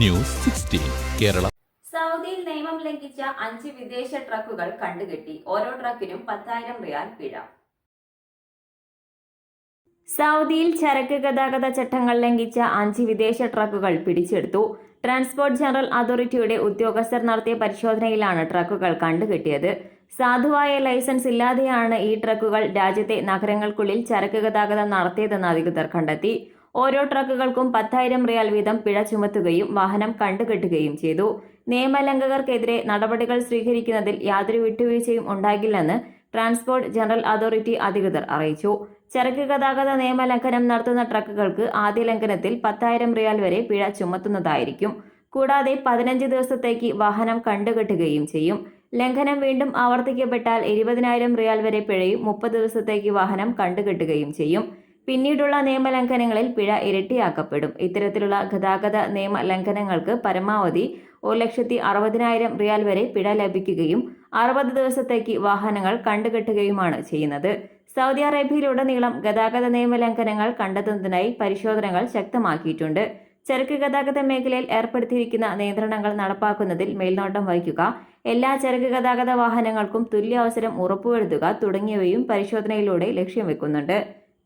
News sixteen Kerala. സൗദിയിൽ നിയമം ലംഘിച്ച അഞ്ച് വിദേശ ട്രക്കുകൾ കണ്ടുകെട്ടി. ഓരോ ട്രക്കിനും പത്തായിരം റിയാൽ പിഴ. സൗദിയിൽ ചരക്ക് ഗതാഗത ചട്ടങ്ങൾ ലംഘിച്ച അഞ്ച് വിദേശ ട്രക്കുകൾ പിടിച്ചെടുത്തു. ട്രാൻസ്പോർട്ട് ജനറൽ അതോറിറ്റിയുടെ ഉദ്യോഗസ്ഥർ നടത്തിയ പരിശോധനയിലാണ് ട്രക്കുകൾ കണ്ടുകെട്ടിയത്. സാധുവായ ലൈസൻസ് ഇല്ലാതെയാണ് ഈ ട്രക്കുകൾ രാജ്യത്തെ നഗരങ്ങൾക്കുള്ളിൽ ചരക്ക് ഗതാഗതം നടത്തിയതെന്ന് അധികൃതർ കണ്ടെത്തി. ഓരോ ട്രക്കുകൾക്കും പത്തായിരം റിയാൽ വീതം പിഴ ചുമത്തുകയും വാഹനം കണ്ടുകെട്ടുകയും ചെയ്തു. നിയമലംഘകർക്കെതിരെ നടപടികൾ സ്വീകരിക്കുന്നതിൽ യാതൊരു വിട്ടുവീഴ്ചയും ഉണ്ടാകില്ലെന്ന് ട്രാൻസ്പോർട്ട് ജനറൽ അതോറിറ്റി അധികൃതർ അറിയിച്ചു. ചരക്ക് ഗതാഗത നിയമലംഘനം നടത്തുന്ന ട്രക്കുകൾക്ക് ആദ്യ ലംഘനത്തിൽ പത്തായിരം റിയാൽ വരെ പിഴ ചുമത്തുന്നതായിരിക്കും. കൂടാതെ പതിനഞ്ച് ദിവസത്തേക്ക് വാഹനം കണ്ടുകെട്ടുകയും ചെയ്യും. ലംഘനം വീണ്ടും ആവർത്തിക്കപ്പെട്ടാൽ ഇരുപതിനായിരം റിയാൽ വരെ പിഴയും മുപ്പത് ദിവസത്തേക്ക് വാഹനം കണ്ടുകെട്ടുകയും ചെയ്യും. പിന്നീടുള്ള നിയമലംഘനങ്ങളിൽ പിഴ ഇരട്ടിയാക്കപ്പെടും. ഇത്തരത്തിലുള്ള ഗതാഗത നിയമ ലംഘനങ്ങൾക്ക് പരമാവധി ഒരു ലക്ഷത്തി അറുപതിനായിരം റിയാൽ വരെ പിഴ ലഭിക്കുകയും അറുപത് ദിവസത്തേക്ക് വാഹനങ്ങൾ കണ്ടുകെട്ടുകയുമാണ് ചെയ്യുന്നത്. സൗദി അറേബ്യയിലുടനീളം ഗതാഗത നിയമലംഘനങ്ങൾ കണ്ടെത്തുന്നതിനായി പരിശോധനകൾ ശക്തമാക്കിയിട്ടുണ്ട്. ചരക്ക് ഗതാഗത മേഖലയിൽ ഏർപ്പെടുത്തിയിരിക്കുന്ന നിയന്ത്രണങ്ങൾ നടപ്പാക്കുന്നതിൽ മേൽനോട്ടം വഹിക്കുക എല്ലാ ചരക്ക് ഗതാഗത വാഹനങ്ങൾക്കും തുല്യ അവസരം ഉറപ്പുവരുത്തുക തുടങ്ങിയവയും പരിശോധനയിലൂടെ ലക്ഷ്യം വെക്കുന്നുണ്ട്.